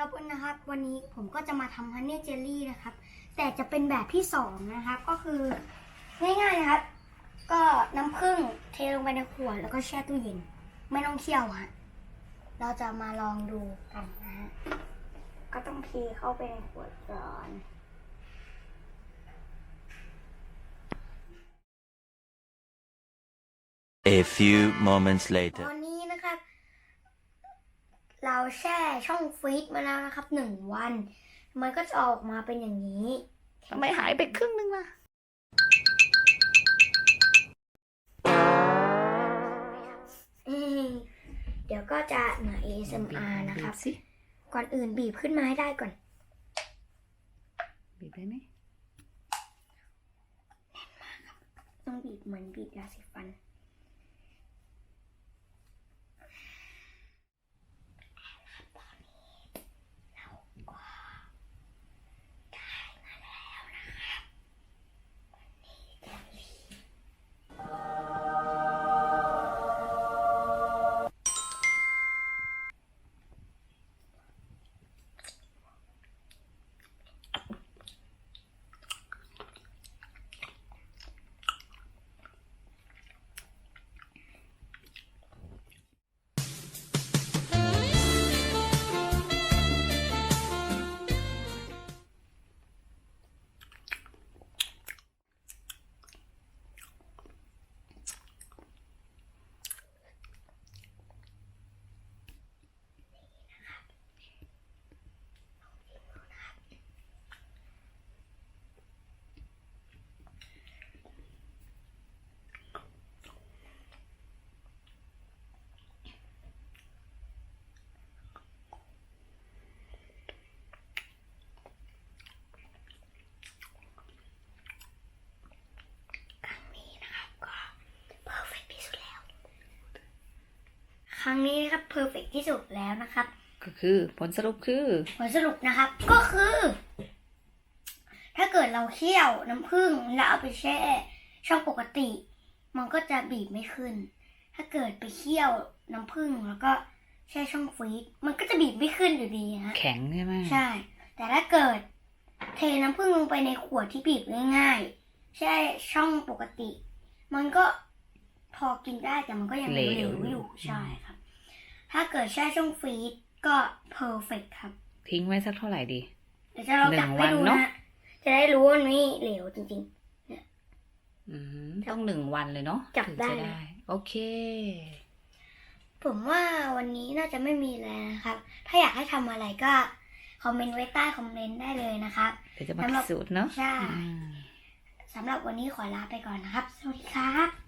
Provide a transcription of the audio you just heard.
ครับวันนะครับ วันนี้ผมก็จะมาทำฮันนี่เจลลี่นะครับ แต่จะเป็นแบบที่สองนะครับ ก็คือง่ายๆนะครับ ก็น้ำผึ้งเทลงไปในขวดแล้วก็แช่ตู้เย็น ไม่ต้องเคี่ยวฮะเราจะมาลองดูกันนะฮะก็ต้องเทเข้าไปในขวดก่อน A few moments ต later. อนนี้นะครับ เราแช่ช่องฟรีซมาแล้วนะครับหนึ่งวัน มันก็จะออกมาเป็นอย่างนี้ทำไมหายไปครึ่งนึงล่ะอืมเดี๋ยวก็จะเหนือ ASMR นะครับบีสิก่อนอื่นบีบขึ้นมาให้ได้ก่อน บีบได้ไหมต้องบีบเหมือนบีบยาสีฟัน รั้งนี้นะครับเพอร์เฟกที่สุดแล้วนะครับ ก็คือผลสรุปคือ ผลสรุปนะครับ ก็คือ ถ้าเกิดเราเคี่ยวน้ำผึ้งแล้วเอาไปแช่ช่องปกติ มันก็จะบีบไม่ขึ้น ถ้าเกิดไปเคี่ยวน้ำผึ้งแล้วก็แช่ช่องฟรีซมันก็จะบีบไม่ขึ้นอยู่ดีฮะแข็งใช่ไหมใช่ แต่ถ้าเกิด เทน้ำผึ้งลงไปในขวดที่บีบง่ายๆแช่ช่องปกติ มันก็พอกินได้แต่มันก็ยังเหลวอยู่ใช่ครับ ถ้าเกิดแช่ช่องฟรีซก็เพอร์เฟกครับ ทิ้งไว้สักเท่าไหร่ดี เดี๋ยวจะลองจับให้ดูหนึ่งวันเนนะอะจะได้รู้ว่ามันไม่เหลวจริงอืมต้องหนึ่งวันเลยเนาะจับถึงได้จะได้ โอเคๆผมว่าวันนี้น่าจะไม่มีแล้วนะครับ ถ้าอยากให้ทำอะไรก็ คอมเมนต์ไว้ใต้คอมเมนต์ได้เลยนะครับเดี๋ยวจะมาสำหรัพิบสูจน์เนาะใช่อืมสำหรับวันนี้ขอลาไปก่อนนะครับ สวัสดีครับ